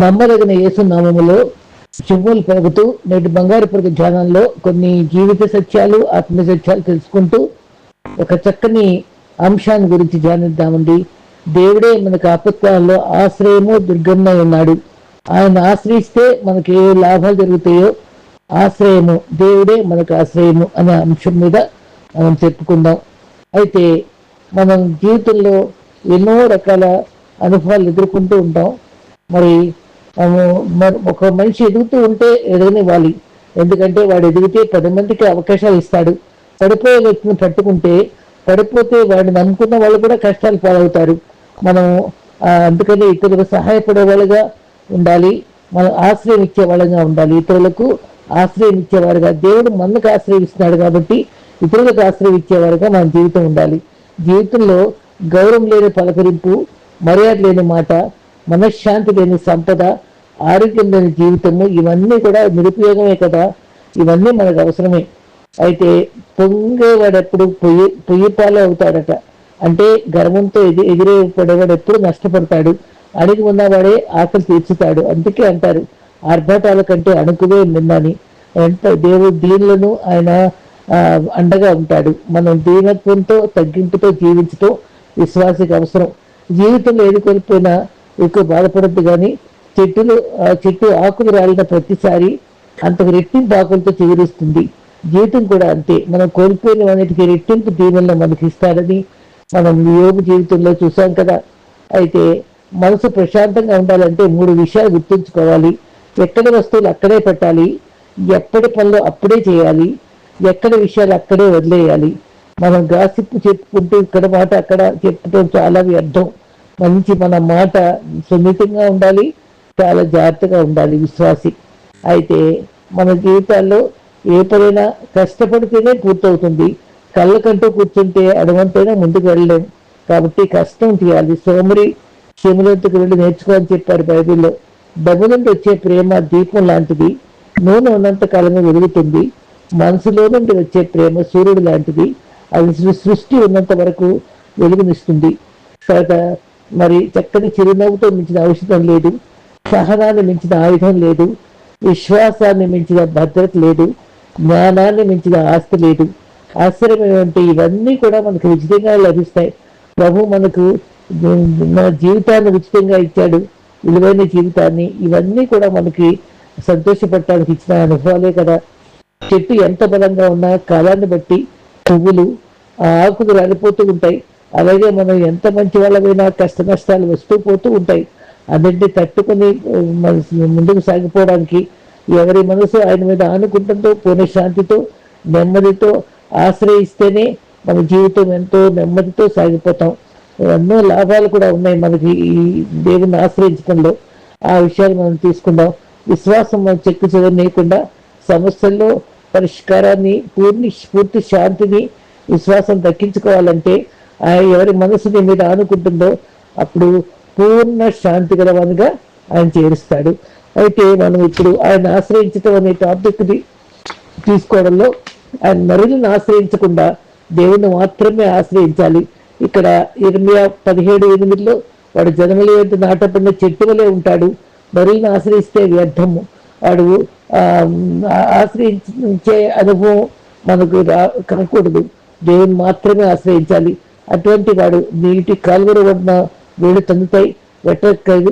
నమ్మదగిన యేసు నామములో చెవులు పెరుగుతూ నేటి బంగారు పొరుగు ధ్యానంలో కొన్ని జీవిత సత్యాలు ఆత్మ సత్యాలు తెలుసుకుంటూ ఒక చక్కని అంశాన్ని గురించి ధ్యానిద్దామండి. దేవుడే మనకు ఆపత్కాలంలో ఆశ్రయము దుర్గమై ఉన్నాడు. ఆయన ఆశ్రయిస్తే మనకి ఏ లాభాలు జరుగుతాయో ఆశ్రయము దేవుడే మనకు ఆశ్రయము అనే అంశం మీద మనం చెప్పుకుందాం. అయితే మనం జీవితంలో ఎన్నో రకాల అనుభవాలు ఎదుర్కొంటూ ఉంటాం. మరి ఒక మనిషి ఎదుగుతూ ఉంటే ఎదగనివ్వాలి. ఎందుకంటే వాడు ఎదిగితే పది మందికి అవకాశాలు ఇస్తాడు. పడిపోయే వ్యక్తిని పట్టుకుంటే పడిపోతే వాడిని నమ్ముకున్న వాళ్ళు కూడా కష్టాలు పాలవుతారు. మనం అందుకని ఇతరులకు సహాయపడే వాళ్ళుగా ఉండాలి. మనం ఆశ్రయం ఇచ్చే వాళ్ళగా ఉండాలి. ఇతరులకు ఆశ్రయం ఇచ్చేవారుగా. దేవుడు మనకు ఆశ్రయిస్తున్నాడు కాబట్టి ఇతరులకు ఆశ్రయం ఇచ్చేవారుగా మన జీవితం ఉండాలి. జీవితంలో గౌరవం లేని పలకరింపు మర్యాద లేని మాట మనశ్శాంతి లేని సంపద ఆరోగ్యం లేని జీవితము ఇవన్నీ కూడా నిరుపయోగమే కదా. ఇవన్నీ మనకు అవసరమే. అయితే పొంగేవాడు ఎప్పుడు పొయ్యి పొయ్యి పాలు అవుతాడట. అంటే గర్వంతో ఎది ఎగిరే పడేవాడు ఎప్పుడు నష్టపడతాడు. అడిగి ఉన్నవాడే ఆకలి తీర్చుతాడు. అందుకే అంటారు ఆర్భాటాల కంటే అణుకువే నిన్నని. ఎంత దేవుడు దీనిలను ఆయన అండగా ఉంటాడు. మనం దీనత్వంతో తగ్గింపుతో జీవించటం విశ్వాసకి అవసరం. జీవితంలో ఏది కోల్పోయినా ఎక్కువ బాధపడద్దు కానీ చెట్టులు చెట్టు ఆకులు రాలిన ప్రతిసారి అంతకు రెట్టింపు ఆకులతో చిగురిస్తుంది జీవితం కూడా అంతే. మనం కోల్పోయిన వాటికి రెట్టింపు దీవెనలు మనకి ఇస్తారని మనం యోగ జీవితంలో చూసాం కదా. అయితే మనసు ప్రశాంతంగా ఉండాలంటే మూడు విషయాలు గుర్తుంచుకోవాలి. ఎక్కడ వస్తువులు అక్కడే పెట్టాలి. ఎప్పటి పనులు అప్పుడే చేయాలి. ఎక్కడ విషయాలు అక్కడే వదిలేయాలి. మనం గాసిప్పు చెప్పుకుంటూ ఇక్కడ మాట అక్కడ చెప్పడం చాలా వ్యర్థం. మంచి మన మాట సున్నితంగా ఉండాలి. చాలా జాగ్రత్తగా ఉండాలి విశ్వాసి. అయితే మన జీవితాల్లో ఏ పనైనా కష్టపడితేనే పూర్తవుతుంది. కళ్ళకంటూ కూర్చుంటే అడవంతైనా ముందుకు వెళ్ళలేం. కాబట్టి కష్టం తీయాలి సోమరి శిములంతకు వెళ్ళి నేర్చుకోవాలని చెప్పారు బైబిల్లో. డబ్బు నుండి వచ్చే ప్రేమ దీపం లాంటిది. నూనె ఉన్నంత కాలమే వెలుగుతుంది. మనసులో నుండి వచ్చే ప్రేమ సూర్యుడు లాంటిది. అది సృష్టి ఉన్నంత వరకు వెలుగునిస్తుంది. తర్వాత మరి చక్కని చిరునవ్వుతో మించిన ఔషధం లేదు. సహనాన్ని మించిన ఆయుధం లేదు విశ్వాసాన్ని మించిన భద్రత లేదు జ్ఞానాన్ని మించిన ఆస్తి లేదు. ఆశ్చర్యమైనటువంటి ఇవన్నీ కూడా మనకు ఉచితంగా లభిస్తాయి. ప్రభు మనకు మన జీవితాన్ని ఉచితంగా ఇచ్చాడు. విలువైన జీవితాన్ని ఇవన్నీ కూడా మనకి సంతోషపడటానికి ఇచ్చిన అనుభవాలే కదా. చెట్టు ఎంత బలంగా ఉన్నా కాలాన్ని బట్టి పువ్వులు ఆ ఆకులు రాలిపోతూ ఉంటాయి. అలాగే మనం ఎంత మంచి వాళ్ళమైనా కష్ట నష్టాలు వస్తూ పోతూ ఉంటాయి. అన్నింటినీ తట్టుకుని మన ముందుకు సాగిపోవడానికి ఎవరి మనసు ఆయన మీద ఆనుకుంటుందో పూర్ణ శాంతితో నెమ్మదితో ఆశ్రయిస్తేనే మన జీవితం ఎంతో నెమ్మదితో సాగిపోతాం. ఎన్నో లాభాలు కూడా ఉన్నాయి మనకి ఈ దేవుని ఆశ్రయించడంలో. ఆ విషయాలు మనం తీసుకుందాం. విశ్వాసం మనం చెక్కు చెదరనీయకుండా సమస్యల్లో పరిష్కారాన్ని పూర్ణి పూర్తి శాంతిని విశ్వాసం దక్కించుకోవాలంటే ఆ ఎవరి మనసుని మీద ఆనుకుంటుందో అప్పుడు పూర్ణ శాంతి గలవానిగా ఆయన చేరుస్తాడు. అయితే మనం ఇప్పుడు ఆయన ఆశ్రయించటం అనే టాపిక్ని తీసుకోవడంలో ఆయన నరులను ఆశ్రయించకుండా దేవుని మాత్రమే ఆశ్రయించాలి. ఇక్కడ ఇరవై పదిహేడు ఎనిమిదిలో వాడు జనములు వెంట నాటపడిన చెట్టు వలె ఉంటాడు. నరులను ఆశ్రయిస్తే వ్యర్థము. వాడు ఆశ్రయించే అనుభవం మనకు రా కనకూడదు. దేవుని మాత్రమే ఆశ్రయించాలి. అటువంటి వాడు నీటి కాలువలు వడ్డ వేడు తందుతాయి వెట్ట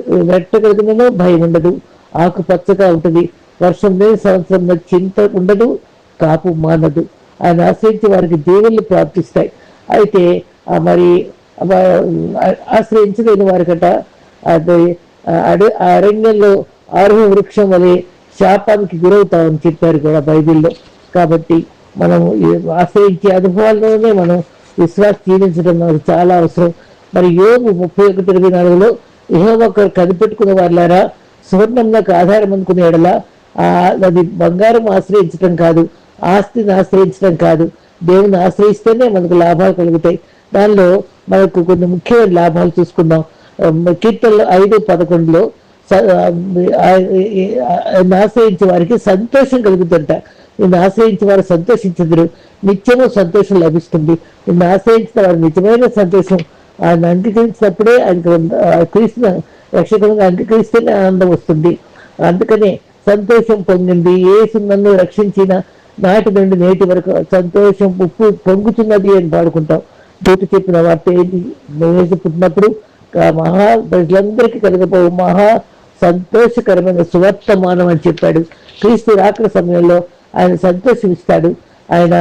వెట్టగలిగినలో భయం ఉండదు ఆకు పచ్చగా ఉంటుంది. వర్షం లేని సంవత్సరంలో చింత ఉండదు కాపు మానదు. ఆయన ఆశ్రయించి వారికి దేవుళ్ళు ప్రార్థిస్తాయి అయితే ఆ మరి ఆశ్రయించలేని వారికట అది ఆ అడ- ఆ అరణ్యంలో ఆరోహ వృక్షం వలె శాపానికి గురవుతామని చెప్పారు కూడా బైబిల్లో. కాబట్టి మనం ఆశ్రయించే అనుభవాల్లోనే మనం విశ్వాస జీవించడం మనకు చాలా అవసరం. మరి యోగు ముప్పై ఒకటి ఇరవై నాలుగులో ఏహో కనిపెట్టుకున్న వాళ్ళారా సువర్ణం నాకు ఆధారం అనుకునే ఎడలా అది బంగారం ఆశ్రయించడం కాదు ఆస్తిని ఆశ్రయించడం కాదు దేవుని ఆశ్రయిస్తేనే మనకు లాభాలు కలుగుతాయి. దానిలో మనకు కొన్ని ముఖ్యమైన లాభాలు చూసుకుందాం. కీర్తనలు ఐదు పదకొండులో ఆశ్రయించే వారికి సంతోషం కలుగుతుంట నిన్ను ఆశ్రయించే వారు సంతోషించదురు. నిత్యము సంతోషం లభిస్తుంది. నిన్ను ఆశ్రయించిన వారు నిజమైన సంతోషం ఆయన అంగీకరించినప్పుడే ఆయనకు క్రీస్తు రక్షకునిగా అంగీకరిస్తేనే ఆనందం వస్తుంది. అందుకనే సంతోషం పొందింది ఏసు నన్ను రక్షించిన నాటి నుండి నేటి వరకు సంతోషం ఉప్పు పొంగుతున్నది అని పాడుకుంటాం. దూత చెప్పిన వార్త ఏంటి? యేసు పుట్టినప్పుడు ఆ మహా ప్రజలందరికీ కలిగిపో మహా సంతోషకరమైన సువర్తమానం అని చెప్పాడు. క్రీస్తు రాకడ సమయంలో ఆయన సంతోషిస్తాడు ఆయన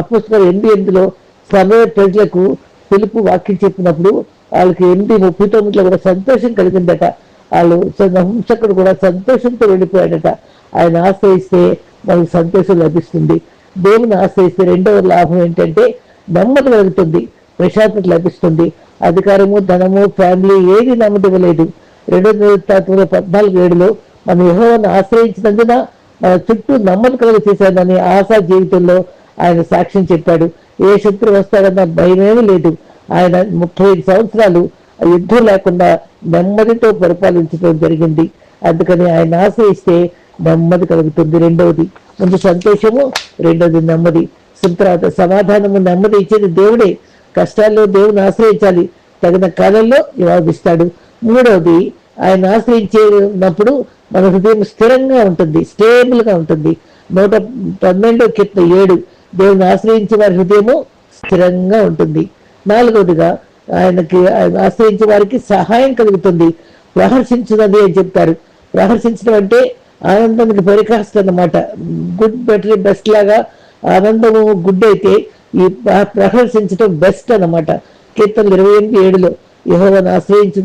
అపుస్తకం ఎనిమిది ఎనిమిదిలో సమయ ప్రజలకు పిలుపు వాక్యం చెప్పినప్పుడు వాళ్ళకి ఎనిమిది ముప్పై తొమ్మిదిలో కూడా సంతోషం కలిగిందట. వాళ్ళు హంసకుడు కూడా సంతోషంతో వెళ్ళిపోయాడట. ఆయన ఆశ్రయిస్తే మనకు సంతోషం లభిస్తుంది. దేవుని ఆశ్రయిస్తే రెండవ లాభం ఏంటంటే నెమ్మది కలుగుతుంది ప్రశాంతత లభిస్తుంది. అధికారము ధనము ఫ్యామిలీ ఏది నమ్మదవలేదు రెండో నిరుత్తాత్మలో పద్నాలుగు ఏడులో మనం యహోవాన్ని ఆశ్రయించినందున మన చుట్టూ నమ్మకం కలుగ చేశాడని ఆశా జీవితంలో ఆయన సాక్ష్యం చెప్పాడు. ఏ శత్రువు వస్తాడన్న భయమేమీ లేదు. ఆయన ముప్పై ఐదు సంవత్సరాలు యుద్ధం లేకుండా నెమ్మదితో పరిపాలించడం జరిగింది. అందుకని ఆయన ఆశ్రయిస్తే నెమ్మది కలుగుతుంది రెండవది. ముందు సంతోషము రెండవది నెమ్మది. తర్వాత సమాధానము నెమ్మది ఇచ్చేది దేవుడే కష్టాల్లో దేవుని ఆశ్రయించాలి. తగిన కాలంలో జవాబిస్తాడు మూడవది ఆయన ఆశ్రయించేటప్పుడు మన హృదయం స్థిరంగా ఉంటుంది స్టేబుల్గా ఉంటుంది. నూట పన్నెండో కింద ఏడు. దేవుని ఆశ్రయించే వారి హృదయము స్థిరంగా ఉంటుంది. నాలుగవదిగా ఆయనకి ఆయన ఆశ్రయించే వారికి సహాయం కలుగుతుంది. ప్రహర్షించినది అని చెప్తారు. ప్రహర్షించడం అంటే ఆనందానికి పరికాస్తుంది అన్నమాట. గుడ్ బెటర్ బెస్ట్ లాగా ఆనందము గుడ్ అయితే ఈ ప్రహర్షించడం బెస్ట్ అన్నమాట. కీర్తనలు ఇరవై ఎనిమిది ఏడులో యహోవను ఆశ్రయించి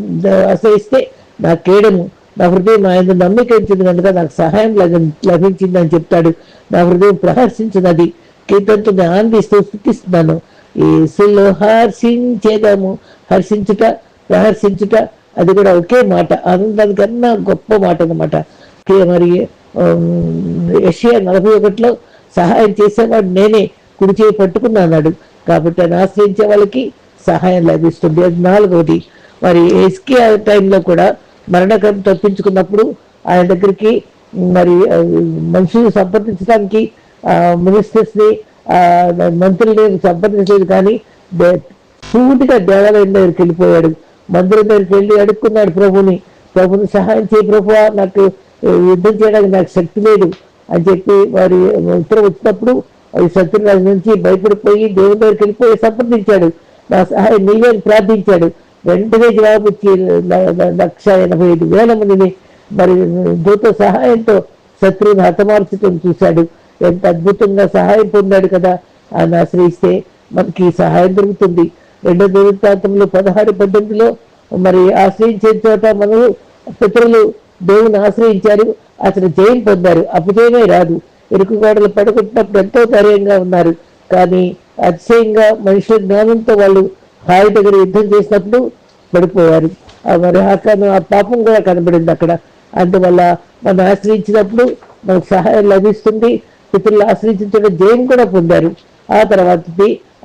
ఆశ్రయిస్తే నా కేడము నా హృదయం ఆయన నమ్మికించింది కనుక నాకు సహాయం లభించిందని చెప్తాడు. నా హృదయం ప్రహర్షించినది. కీర్తనతో ఆనందిస్తూ స్థుతిస్తున్నాను. ఏసులో హర్షించేదాము. హర్షించుట ప్రహర్షించుట అది కూడా ఒకే మాట. ఆనందానికన్నా గొప్ప మాట అనమాట మరి ఏషియా నలభై ఒకటిలో సహాయం చేసేవాడు నేనే కుడి చేయి పట్టుకున్నా అన్నాడు. కాబట్టి ఆయన ఆశ్రయించే వాళ్ళకి సహాయం లభిస్తుంది. అది నాలుగవది. మరి ఎస్కే టైంలో కూడా మరణకరం తప్పించుకున్నప్పుడు ఆయన దగ్గరికి మరి మనుషులు సంప్రదించడానికి మినిస్టర్స్ని మంత్రుల్ని సంప్రదించలేదు కానీ పూర్తిగా దేవాలయం దగ్గరికి వెళ్ళిపోయాడు. మందిరం దగ్గరికి వెళ్ళి అడుక్కున్నాడు ప్రభుని ప్రభుని సహాయం చేయి ప్రభు నాకు యుద్ధం చేయడానికి నాకు శక్తి లేదు అని చెప్పి వారి ఉత్తరం వచ్చినప్పుడు శత్రురాజు నుంచి భయపడిపోయి దేవుని దగ్గరికి వెళ్ళిపోయి సంప్రదించాడు. నా సహాయం నీవే ప్రార్థించాడు. వెంటనే జవాబు ఇచ్చి లక్ష ఎనభై ఐదు వేల మందిని మరి దూత సహాయంతో శత్రువుని హతమార్చడం చూశాడు. ఎంత అద్భుతంగా సహాయం పొందాడు కదా. ఆయన ఆశ్రయిస్తే మనకి సహాయం దొరుకుతుంది. రెండో దేవతాంతంలో పదహారు పద్దెనిమిదిలో మరి ఆశ్రయించే చోట మనం పితరులు దేవుని ఆశ్రయించారు. అతను జయం పొందారు. అపజయమే రాదు. ఇరుకు గోడలు పడుకుంటున్నప్పుడు ఎంతో ధైర్యంగా ఉన్నారు. కానీ అతిశయంగా మనుషుల జ్ఞానంతో వాళ్ళు హాయి దగ్గర యుద్ధం చేసినప్పుడు పడిపోయారు. మరి అక్కడ ఆ పాపం కూడా కనబడింది అక్కడ. అందువల్ల మనం ఆశ్రయించినప్పుడు మనకు సహాయం లభిస్తుంది. పితృలు ఆశ్రయించిన జయం కూడా పొందారు. ఆ తర్వాత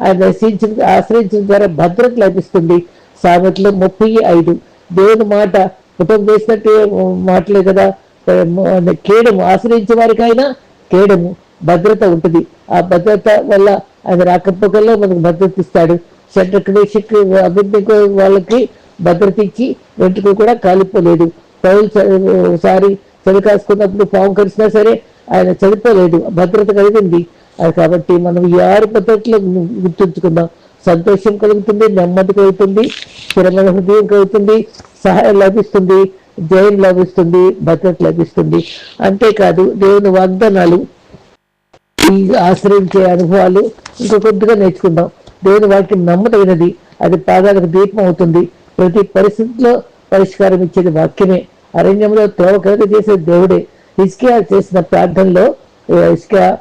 ఆయన ఆశ్రయించిన ఆశ్రయించిన ద్వారా భద్రత లభిస్తుంది. సామెతలు ముప్పై ఐదు. దేవుని మాట కుటుంబం చేసినట్టు మాటలే కదా. కేడము ఆశ్రయించే వారికైనా కేడము భద్రత ఉంటుంది. ఆ భద్రత వల్ల ఆయన రాకపోకల్లో మనకు భద్రత ఇస్తాడు. షట్రక్నేషిక్ అభివృద్ధి వాళ్ళకి భద్రత ఇచ్చి వెంట్రుకలు కూడా కాలిపోలేదు. పౌలు సారి చలి కాసుకున్నప్పుడు పాము కలిసినా సరే ఆయన చనిపోలేదు భద్రత కలిగింది. కాబట్టి మనం ఈ ఆరు పద్ధతిలో గుర్తుంచుకుందాం. సంతోషం కలుగుతుంది నెమ్మది కలుగుతుంది స్థిరమైన హృదయం కలుగుతుంది సహాయం లభిస్తుంది జయం లభిస్తుంది భద్రత లభిస్తుంది. అంతేకాదు దేవుని వాగ్దానాలు ఈ ఆశ్రయించే అనుభవాలు ఇంకో కొద్దిగా నేర్చుకుందాం. దేవుని వాక్యం నమ్మదగినది అది పాదాలకు దీపం అవుతుంది. ప్రతి పరిస్థితిలో పరిష్కారం ఇచ్చేది వాక్యమే. అరణ్యంలో త్రోవ కలుగ చేసే దేవుడే. ఇస్కియా చేసిన ప్రార్థనలో ఇస్కియా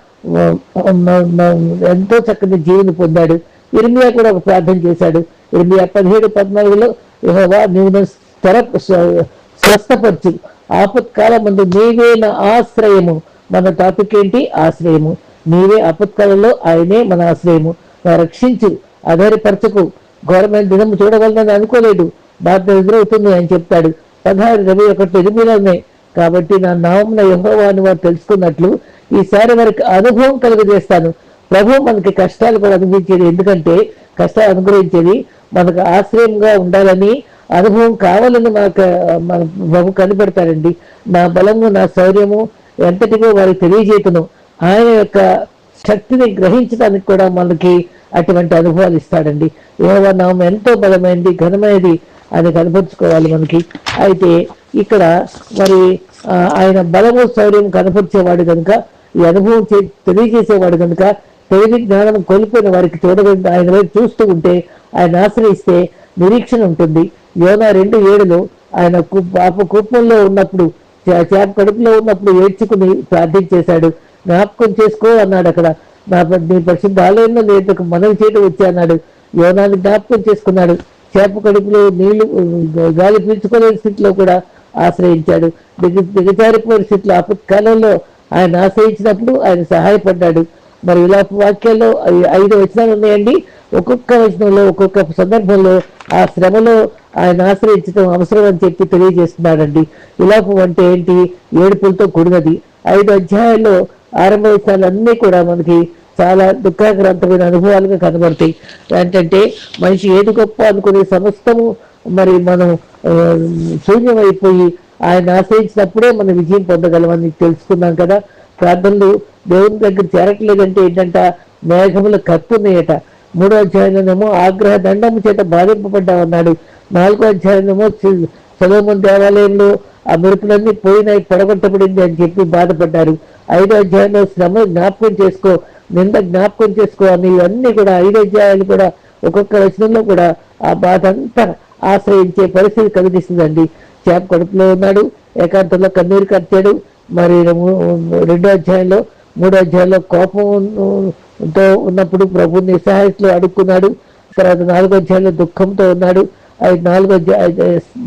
ఎంతో చక్కని జీవిని పొందాడు. ఇర్మియా కూడా ఒక ప్రార్థన చేశాడు. ఇర్మియా పదిహేడు పద్నాలుగులో యహోవా నేను స్థర స్వస్థపరచు. ఆపత్కాలం ముందు నీవే నా ఆశ్రయము. మన టాపిక్ ఏంటి? ఆశ్రయము. నీవే ఆపత్కాలంలో ఆయనే మన ఆశ్రయము. రక్షించు ఆధారపరచకు. ఘోరమైన దినం చూడగలనని అనుకోలేదు. బాధ్యత ఎదురవుతుంది అని చెప్తాడు. పదహారు ఇరవై ఒకటి ఎనిమిదిలోనే కాబట్టి నా నామన యహోవాను వారు తెలుసుకున్నట్లు ఈసారి వారికి అనుభవం కలుగజేస్తాను. ప్రభు మనకి కష్టాలు కూడా అనుభవించేది. ఎందుకంటే కష్టాలు అనుగ్రహించేది మనకు ఆశ్రయంగా ఉండాలని అనుభవం కావాలని మనకు మన ప్రభు కనిపెడతారండి నా బలము నా శౌర్యము ఎంతటిగో వారికి తెలియజేతును ఆయన యొక్క శక్తిని గ్రహించడానికి కూడా మనకి అటువంటి అనుభవాలు ఇస్తాడండి. ఏవో నామం ఎంతో బలమైనది ఘనమైనది. అని కనపరుచుకోవాలి మనకి. అయితే ఇక్కడ మరి ఆయన బలము శౌర్యం కనపరిచేవాడు కనుక ఈ అనుభవం చే- తెలియజేసేవాడు కనుక తెలివి జ్ఞానం కోల్పోయిన వారికి చూడగలిగిన ఆయన వైపు చూస్తూ ఉంటే ఆయన ఆశ్రయిస్తే నిరీక్షణ ఉంటుంది. యోనా రెండు ఏడులో ఆయన పాప కూపంలో ఉన్నప్పుడు చే- చేప కడుపులో ఉన్నప్పుడు ఏడ్చుకుని ప్రార్థించేశాడు జ్ఞాపకం చేసుకో అన్నాడు అక్కడ. నా నీ పరిశుద్ధ ఆలయంలో నేను మనవి చేయడం వచ్చి అన్నాడు. యోనాన్ని జ్ఞాపకం చేసుకున్నాడు. చేప కడుపులో నీళ్ళు గాలి పీల్చుకోలేని స్థితిలో కూడా ఆశ్రయించాడు. దిగ దిగజారిపోయిన స్థితిలో అపత్కాలంలో ఆయన ఆశ్రయించినప్పుడు ఆయన సహాయపడ్డాడు. మరి ఇలా వాక్యాల్లో ఐదు వచనాలు ఉన్నాయండి. ఒక్కొక్క వచనంలో ఒక్కొక్క సందర్భంలో ఆ శ్రమలో ఆయన ఆశ్రయించడం అవసరం అని చెప్పి తెలియజేస్తున్నాడండి. ఇలాపు అంటే ఏంటి? ఏడుపులతో కూడినది. ఐదు అధ్యాయాల్లో ఆరంభ వచనాలన్నీ కూడా మనకి చాలా దుఃఖాక్రాంతమైన అనుభవాలుగా కనబడతాయి. ఏంటంటే మనిషి ఏది గొప్ప అనుకునే సమస్తము మరి మనం శూన్యమైపోయి ఆయన ఆశ్రయించినప్పుడే మనం విజయం పొందగలమని తెలుసుకున్నాం కదా. ప్రార్థనలు దేవుని దగ్గర చేరట్లేదంటే ఏంటంట మేఘములు కత్తున్నాయట. మూడో అధ్యాయంలోనేమో ఆగ్రహ దండము చేత బాధింపబడ్డామన్నాడు నాలుగో అధ్యాయంలోనేమో సొలోమన్ దేవాలయంలో ఆ మెరుపులన్నీ పోయినాయి పొడగొట్టబడింది అని చెప్పి బాధపడ్డారు. ఐదో అధ్యాయంలో శ్రమ జ్ఞాపకం చేసుకో. నింద జ్ఞాపకం చేసుకోవాలి. ఇవన్నీ కూడా ఐదో అధ్యాయాలు కూడా ఒక్కొక్క వచనంలో కూడా ఆ బాధ అంతా ఆశ్రయించే పరిస్థితి కనిపిస్తుందండి చేప కడుపులో ఉన్నాడు ఏకాంతంలో కన్నీరు కట్టాడు మరి మూ- రెండో అధ్యాయంలో మూడో అధ్యాయంలో కోపంతో ఉన్నప్పుడు ప్రభు నిస్సహాయతలో అడుక్కున్నాడు. తర్వాత నాలుగో అధ్యాయంలో దుఃఖంతో ఉన్నాడు. ఐదు నాలుగో అధ్యాయ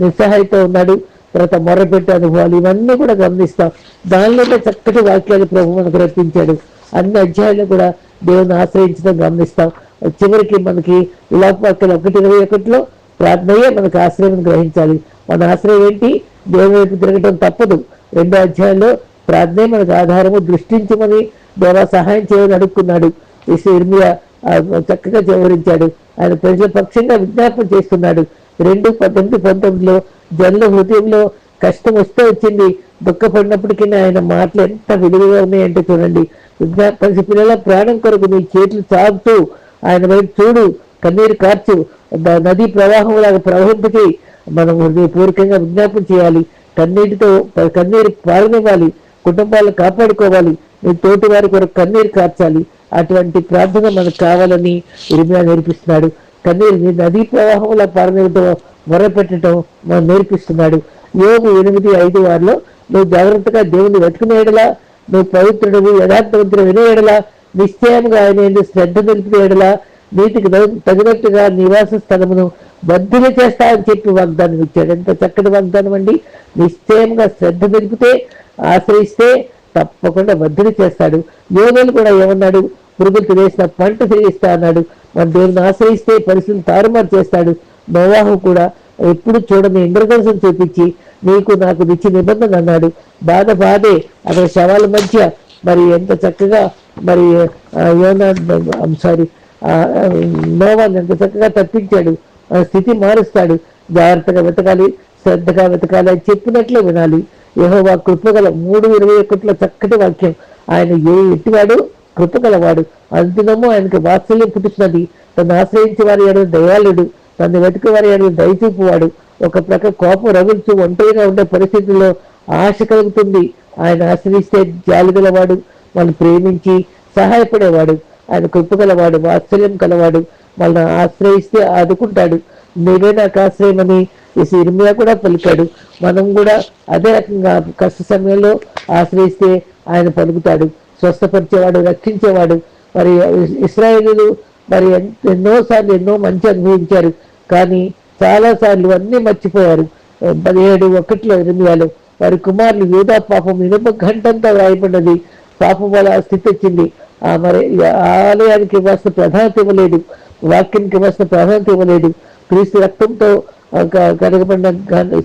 నిస్సహాయతో ఉన్నాడు. తర్వాత మొర్రపెట్టే అనుభవాలు ఇవన్నీ కూడా గమనిస్తాం. దానిలోనే చక్కటి వాక్యాలు ప్రభు మనకు రప్పించాడు. అన్ని అధ్యాయాలు కూడా దేవుని ఆశ్రయించడం గమనిస్తాం. చివరికి మనకి ఇలా ఒకటి ఇరవై ఒకటిలో ప్రార్థనయే మనకు ఆశ్రయం గ్రహించాలి. మన ఆశ్రయం ఏంటి? దేవుని వైపు తిరగటం తప్పదు. రెండో అధ్యాయంలో ప్రార్థనే మనకు ఆధారము దృష్టించమని దేవా సహాయం చేయమని అడుక్కున్నాడు ఇర్మియా చక్కగా వివరించాడు. ఆయన ప్రజల పక్షంగా విజ్ఞాపన చేస్తున్నాడు. రెండు పద్దెనిమిది పంతొమ్మిదిలో జనుల హృదయంలో కష్టం వస్తే వచ్చింది. దుఃఖపడినప్పటికీ ఆయన మాటలు ఎంత విలువగా ఉన్నాయంటే చూడండి. పసి పిల్లల ప్రాణం కొరకు నీ చేతులు చాపుతూ ఆయన వైపు చూడు కన్నీరు కార్చు. నదీ ప్రవాహం లాగా ప్రవహింపకి మనం హృదయపూర్వకంగా విజ్ఞాపన చేయాలి. కన్నీటితో కన్నీరు పారనివ్వాలి. కుటుంబాలను కాపాడుకోవాలి. నీ తోటి వారి కొరకు కన్నీరు కార్చాలి. అటువంటి ప్రార్థన మనకు కావాలని ఇరిమియా నేర్పిస్తున్నాడు. కన్నీరు నీ నదీ ప్రవాహంలో పారనివ్వటం మొరపెట్టడం మనం నేర్పిస్తున్నాడు. యోగు ఎనిమిది ఐదు వారిలో నువ్వు జాగ్రత్తగా దేవుని వెతుకునే నువ్వు పవిత్రుడివి యథార్థవంతుడు వినే ఎడలా నిశ్చయంగా ఆయన యందు శ్రద్ధ నిలిపిన ఎడలా నీతికి తగినట్టుగా నివాస స్థలమును బద్దులు చేస్తా అని చెప్పి వాగ్దానం ఇచ్చాడు. ఎంత చక్కటి వాగ్దానం అండి. నిశ్చయంగా శ్రద్ధ నిలిపితే ఆశ్రయిస్తే తప్పకుండా బద్దులు చేస్తాడు. యోగులు కూడా ఏమన్నాడు? పురుగులు తినేసిన పంట తిరిగిస్తా అన్నాడు. మన దేవుని ఆశ్రయిస్తే పరిస్థితులు తారుమారు చేస్తాడు. నోవాహు కూడా ఎప్పుడు చూడని ఇంద్రధనుసం చూపించి నీకు నాకు నిచ్చి నిబంధన అన్నాడు. బాధ బాధే అక్కడ శవాల మధ్య మరి ఎంత చక్కగా మరి యోనా సారీ నోవాన్ని ఎంత చక్కగా తప్పించాడు. ఆ స్థితి మారుస్తాడు. జాగ్రత్తగా వెతకాలి శ్రద్ధగా వెతకాలి అని చెప్పినట్లే వినాలి. యెహోవా కృపగల మూడు ఇరవై ఒకటిలో చక్కటి వాక్యం. ఆయన ఏ ఎట్టివాడు? కృపగలవాడు. అంతినము ఆయనకి వాత్సల్యం పుట్టుతున్నది తను ఆశ్రయించే వారి ఎడల దయాళుడు. తను వెతుకు వారి ఎడల దయచూపువాడు. ఒక ప్రక్క కోపం రగులుచు ఒంటరిగా ఉండే పరిస్థితుల్లో ఆశ కలుగుతుంది. ఆయన ఆశ్రయిస్తే జాలిగలవాడు వాళ్ళు ప్రేమించి సహాయపడేవాడు ఆయన కృపగలవాడు వాత్సల్యం కలవాడు వాళ్ళని ఆశ్రయిస్తే ఆదుకుంటాడు. నీవే నాకు ఆశ్రయమని ఈ ఇర్మియా కూడా పలికాడు. మనం కూడా అదే రకంగా కష్ట సమయంలో ఆశ్రయిస్తే ఆయన పలుకుతాడు. స్వస్థపరిచేవాడు రక్షించేవాడు. మరి ఇస్రాయేలీలు మరి ఎన్- ఎన్నోసార్లు ఎన్నో మంచి అనుభవించారు. కానీ చాలాసార్లు అన్నీ మర్చిపోయారు. పదిహేడు ఒకటిలో ఇర్మియాలో వారి కుమారులు యూదా పాపం ఇనుప గంటంతా రాయబడినది పాపం వల్ల ఆ స్థితి వచ్చింది. ఆ మరి ఆ ఆలయానికి ఇవ్వాల్సిన ప్రాధాన్యత ఇవ్వలేదు. వాక్యానికి ఇవ్వాల్సిన ప్రాధాన్యత ఇవ్వలేదు. క్రీస్తు రక్తంతో ఆ కడగబడిన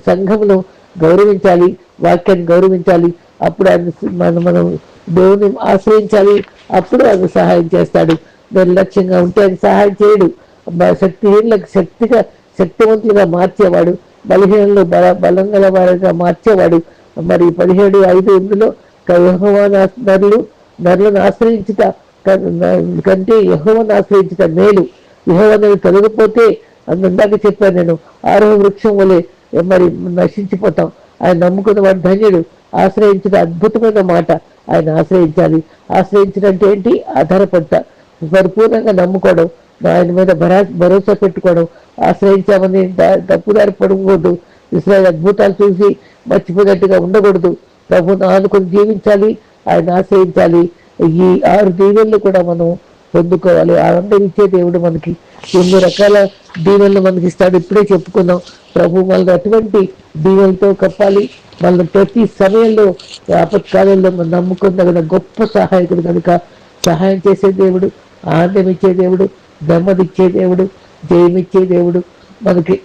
సంఘమును గౌరవించాలి. వాక్యాన్ని గౌరవించాలి. అప్పుడు ఆయన మనం మనం దేవుని ఆశ్రయించాలి. అప్పుడు ఆయన సహాయం చేస్తాడు. నిర్లక్ష్యంగా ఉంటే ఆయన సహాయం చేయడు. శక్తిహీనులకు శక్తిగా శక్తివంతులుగా మార్చేవాడు బలహీనలు బల బలం గలవారుగా మార్చేవాడు. మరి పదిహేడు ఐదు ఎనిమిదిలో యహోవా నరులు నరులను ఆశ్రయించుట కంటే యహోవను ఆశ్రయించుట మేలు. యహోవనవి తొలగిపోతే అందాక చెప్పాను నేను ఆరో వృక్షం వలె మరి నశించిపోతాం. ఆయన నమ్ముకున్న వాడు ధన్యుడు. ఆశ్రయించిన అద్భుతమైన మాట ఆయన ఆశ్రయించాలి. ఆశ్రయించడం అంటే ఏంటి? ఆధారపడత పరిపూర్ణంగా నమ్ముకోవడం. ఆయన మీద భరా భరోసా పెట్టుకోవడం ఆశ్రయించామని తప్పుదారి పడకూడదు. ఇస్రాయల్ అద్భుతాలు చూసి మర్చిపోయినట్టుగా ఉండకూడదు. ప్రభుని ఆనుకొని జీవించాలి ఆయన ఆశ్రయించాలి. ఈ ఆరు దీవెళ్ళు కూడా మనం పొందుకోవాలి. ఆనందం ఇచ్చే దేవుడు మనకి ఎన్ని రకాల దీవెనలు మనకి ఇస్తాడు. ఇప్పుడే చెప్పుకున్నాం ప్రభు మనల్ని అటువంటి దీవెనలతో కప్పాలి. మనల్ని ప్రతి సమయంలో ఆపత్కాలంలో మనం నమ్ముకున్న గొప్ప సహాయకుడు కనుక సహాయం చేసే దేవుడు ఆనందం ఇచ్చే దేవుడు నెమ్మదిచ్చే దేవుడు జయమిచ్చే దేవుడు మనకి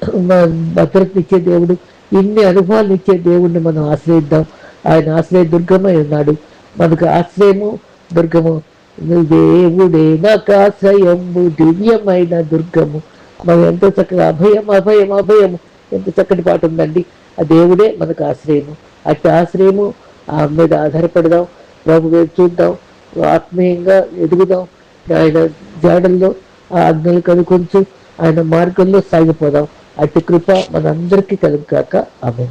భద్రతనిచ్చే దేవుడు ఇన్ని అనుభవాలు ఇచ్చే దేవుడిని మనం ఆశ్రయిద్దాం. ఆయన ఆశ్రయ దుర్గమై ఉన్నాడు. మనకు ఆశ్రయము దుర్గము. దేవుడే నాకు ఆశ్రయము దివ్యమైన దుర్గము. మనం ఎంతో చక్కగా అభయం అభయం అభయము. ఎంత చక్కటి పాట ఉందండి. ఆ దేవుడే మనకు ఆశ్రయము. అట్టి ఆశ్రయము ఆ మీద ఆధారపడదాం. ప్రభు చూద్దాం. ఆత్మీయంగా ఎదుగుదాం. ఆయన జాడల్లో ఆ ఆజ్ఞలు కనుకొంచు ఆయన మార్గంలో సాగిపోదాం. అటు కృప మనందరికీ కలుగు కాక ఆమె